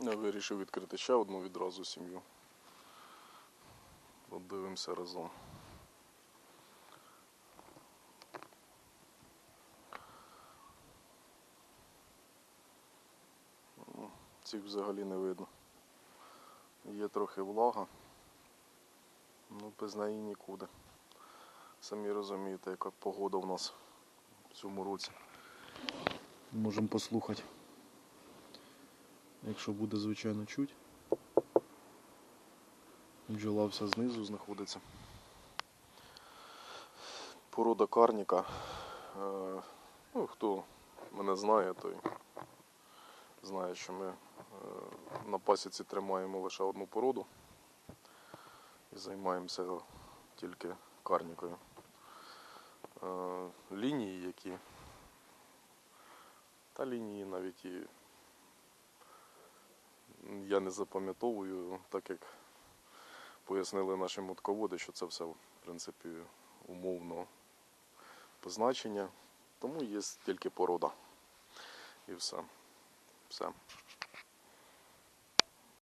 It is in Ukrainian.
Я вирішив відкрити ще одну відразу сім'ю. Подивимося разом. Ну, Цих взагалі не видно. Є трохи влага. Ну, без неї нікуди. Самі розумієте, яка погода в нас в цьому році. Можемо послухати. Якщо буде, звичайно, чуть. Бджола вся знизу знаходиться. Порода карніка. Е, Ну, хто мене знає, той знає, що ми е, на пасіці тримаємо лише одну породу і займаємося тільки карнікою. Е, Лінії, які. Та лінії навіть і я не запам'ятовую, так як пояснили наші мутководи, що це все, в принципі, умовно позначення. Тому є тільки порода. І все. Все.